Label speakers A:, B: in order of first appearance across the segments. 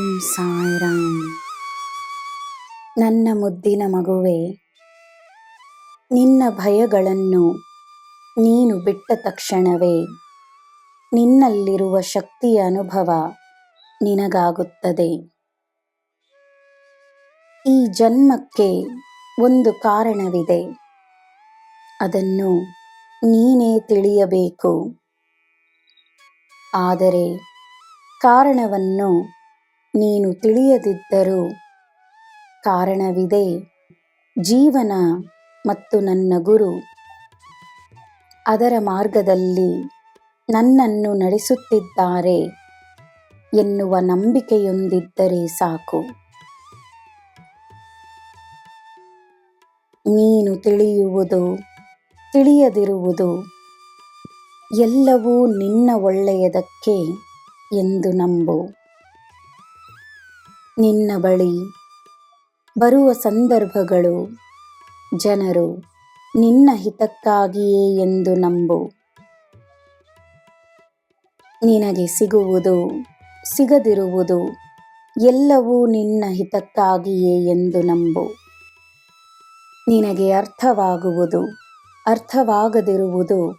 A: ಓಂ ಸಾಯಿರಾಮ್. ನನ್ನ ಮುದ್ದಿನ ಮಗುವೆ, ನಿನ್ನ ಭಯಗಳನ್ನು ನೀನು ಬಿಟ್ಟ ತಕ್ಷಣವೇ, ನಿನ್ನಲ್ಲಿರುವ ಶಕ್ತಿಯ ಅನುಭವ ನಿನಗಾಗುತ್ತದೆ. ಈ ಜನ್ಮಕ್ಕೆ ಒಂದು ಕಾರಣವಿದೆ. ಅದನ್ನು ನೀನೇ ತಿಳಿಯಬೇಕು. ಆದರೆ ಕಾರಣವನ್ನು ನೀನು ತಿಳಿಯದಿದ್ದರೂ ಕಾರಣವಿದೆ. ಜೀವನ ಮತ್ತು ನನ್ನ ಗುರು ಅದರ ಮಾರ್ಗದಲ್ಲಿ ನನ್ನನ್ನು ನಡೆಸುತ್ತಿದ್ದಾರೆ ಎನ್ನುವ ನಂಬಿಕೆಯೊಂದಿದ್ದರೆ ಸಾಕು. ನೀನು ತಿಳಿಯುವುದು, ತಿಳಿಯದಿರುವುದು ಎಲ್ಲವೂ ನಿನ್ನ ಒಳ್ಳೆಯದಕ್ಕೆ ಎಂದು ನಂಬು. ನಿನ್ನ ಬಳಿ ಬರುವ ಸಂದರ್ಭಗಳು. ಜನರು, ನಿನ್ನ ಹಿತಕ್ಕಾಗಿಯೇ ಎಂದು ನಂಬು. ನಿನಗೆ ಸಿಗುವುದು, ಸಿಗದಿರುವುದು, ಎಲ್ಲವೂ ನಿನ್ನ ಹಿತಕ್ಕಾಗಿಯೇ ಎಂದು ನಂಬು. ನಿನಗೆ ಅರ್ಥವಾಗುವುದು, ಅರ್ಥವಾಗದಿರುವುದು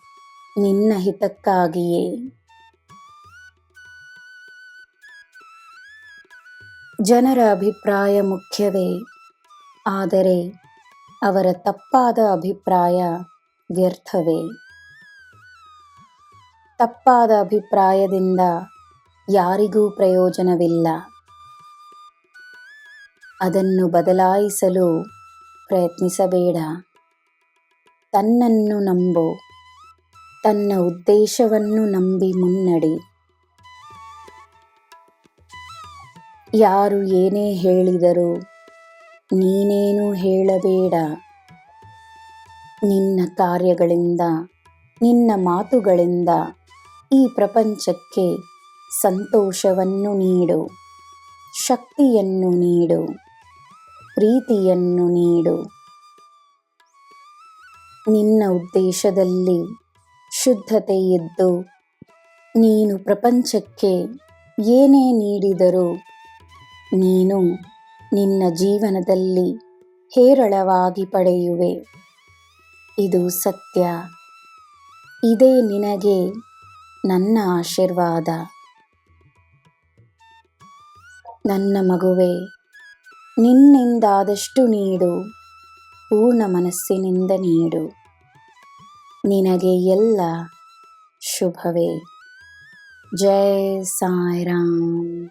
A: ನಿನ್ನ ಹಿತಕ್ಕಾಗಿಯೇ. ಜನರ ಅಭಿಪ್ರಾಯ ಮುಖ್ಯವೇ. ಆದರೆ ಅವರ ತಪ್ಪಾದ ಅಭಿಪ್ರಾಯ ವ್ಯರ್ಥವೇ. ತಪ್ಪಾದ ಅಭಿಪ್ರಾಯದಿಂದ ಯಾರಿಗೂ ಪ್ರಯೋಜನವಿಲ್ಲ. ಅದನ್ನು ಬದಲಾಯಿಸಲು ಪ್ರಯತ್ನಿಸಬೇಡ. ತನ್ನನ್ನು ನಂಬು. ತನ್ನ ಉದ್ದೇಶವನ್ನು ನಂಬಿ ಮುನ್ನಡೆ. ಯಾರು ಏನೇ ಹೇಳಿದರು ನೀನೇನು ಹೇಳಬೇಡ. ನಿನ್ನ ಕಾರ್ಯಗಳಿಂದ, ನಿನ್ನ ಮಾತುಗಳಿಂದ ಈ ಪ್ರಪಂಚಕ್ಕೆ ಸಂತೋಷವನ್ನು ನೀಡು, ಶಕ್ತಿಯನ್ನು ನೀಡು, ಪ್ರೀತಿಯನ್ನು ನೀಡು. ನಿನ್ನ ಉದ್ದೇಶದಲ್ಲಿ ಶುದ್ಧತೆ ಇದ್ದು ನೀನು ಪ್ರಪಂಚಕ್ಕೆ ಏನೇ ನೀಡಿದರೂ ನೀನು ನಿನ್ನ ಜೀವನದಲ್ಲಿ ಹೇರಳವಾಗಿ ಪಡೆಯುವೆ. ಇದು ಸತ್ಯ. ಇದೇ ನಿನಗೆ ನನ್ನ ಆಶೀರ್ವಾದ. ನನ್ನ ಮಗುವೆ, ನಿನ್ನಿಂದಾದಷ್ಟು ನೀಡು, ಪೂರ್ಣ ಮನಸ್ಸಿನಿಂದ ನೀಡು. ನಿನಗೆ ಎಲ್ಲ ಶುಭವೇ. ಜಯ ಸಾಯಿರಾಮ್.